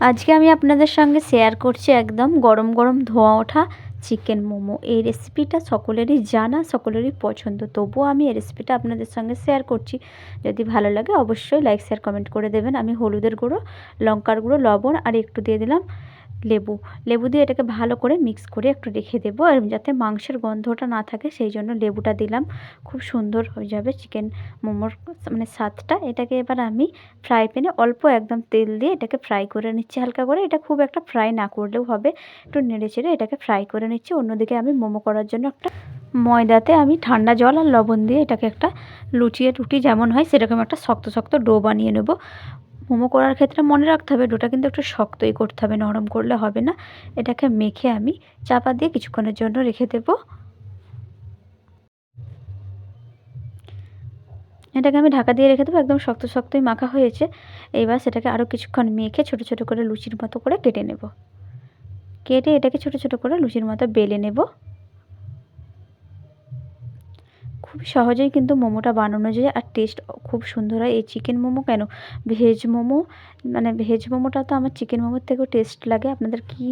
আজকে আমি আপনাদের সঙ্গে শেয়ার করছি একদম গরম গরম ধোঁয়া ওঠা চিকেন মোমো। এই রেসিপিটা সকলেরই জানা, সকলেরই পছন্দ। তবুও আমি এই রেসিপিটা আপনাদের সঙ্গে শেয়ার করছি। যদি ভালো লাগে অবশ্যই লাইক শেয়ার কমেন্ট করে দেবেন। আমি হলুদের গুঁড়ো, লঙ্কার গুঁড়ো, লবণ আর একটু দিয়ে দিলাম লেবু। লেবু দিয়ে এটাকে ভালো করে মিক্স করে একটু রেখে দেবো আর যাতে মাংসের গন্ধটা না থাকে, সেই জন্য লেবুটা দিলাম। খুব সুন্দর হয়ে যাবে চিকেন মোমোর মানে স্বাদটা। এটাকে এবার আমি ফ্রাই প্যানে অল্প একদম তেল দিয়ে এটাকে ফ্রাই করে নিচ্ছি। হালকা করে। এটা খুব একটা ফ্রাই না করলেও হবে। একটু নেড়ে চেড়ে এটাকে ফ্রাই করে নিচ্ছি। অন্যদিকে আমি মোমো করার জন্য একটা ময়দাতে আমি ঠান্ডা জল আর লবণ দিয়ে এটাকে একটা লুচিয়ে রুটি যেমন হয়, সেরকম একটা শক্ত শক্ত ডো বানিয়ে নেব। মোমো করার ক্ষেত্রে মনে রাখতে হবে, ডোটা কিন্তু একটু শক্তই করতে হবে, নরম করলে হবে না। এটাকে মেখে আমি চাপা দিয়ে কিছুক্ষণের জন্য রেখে দেব। এটাকে আমি ঢাকা দিয়ে রেখে দেবো, একদম শক্ত শক্তই মাখা হয়েছে। এবার সেটাকে আরও কিছুক্ষণ মেখে ছোটো ছোটো করে লুচির মতো করে কেটে নেব। কেটে এটাকে ছোটো ছোটো করে লুচির মতো বেলে নেব। খুব সহজেই কিন্তু মোমোটা বানানো যায় আর টেস্ট খুব সুন্দর হয়। এই চিকেন মোমো কেন? ভেজ মোমো মানে ভেজ মোমোটা তো আমার চিকেন মোমোর থেকেও টেস্ট লাগে। আপনাদের কি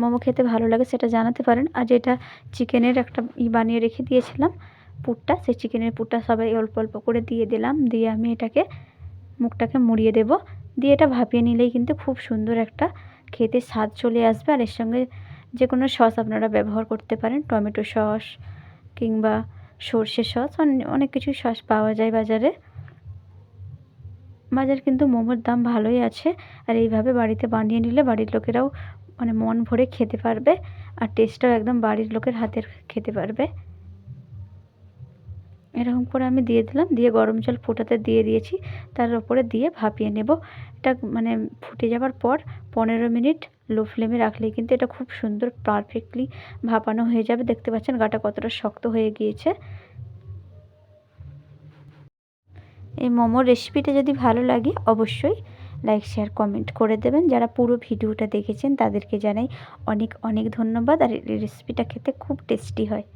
মোমো খেতে ভালো লাগে সেটা জানাতে পারেন। আর যেটা চিকেনের একটা ই বানিয়ে রেখে দিয়েছিলাম, পুরটা, সেই চিকেনের পুরটা সবাই অল্প অল্প করে দিয়ে দিলাম। দিয়ে আমি এটাকে, মুখটাকে মুড়িয়ে দেব। দিয়ে এটা ভাপিয়ে নিলেই কিন্তু খুব সুন্দর একটা খেতে স্বাদ চলে আসবে। আর এর সঙ্গে যে কোনো সস আপনারা ব্যবহার করতে পারেন। টমেটো সস কিংবা সর্ষে সস অনেক কিছুই সস পাওয়া যায় বাজারে। বাজার কিন্তু মোমোর দাম ভালোই আছে, আর এইভাবে বাড়িতে বানিয়ে নিলে বাড়ির লোকেরাও মানে মন ভরে খেতে পারবে, আর টেস্টটাও একদম বাড়ির লোকের হাতের খেতে পারবে। এরকম করে আমি দিয়ে দিলাম, দিয়ে গরম জল ফোটাতে দিয়ে দিয়েছি, তার উপরে দিয়ে ভাপিয়ে নেব। এটা মানে ফুটে যাওয়ার পর পনেরো মিনিট লো ফ্লেমে রাখলে কিন্তু এটা খুব সুন্দর পারফেক্টলি ভাপানো হয়ে যাবে। দেখতে পাচ্ছেন গাটা কতটা শক্ত হয়ে গিয়েছে। এই মোমোর রেসিপিটা যদি ভালো লাগে অবশ্যই লাইক শেয়ার কমেন্ট করে দেবেন। যারা পুরো ভিডিওটা দেখেছেন তাদেরকে জানাই অনেক অনেক ধন্যবাদ। আর এই রেসিপিটা খেতে খুব টেস্টি হয়।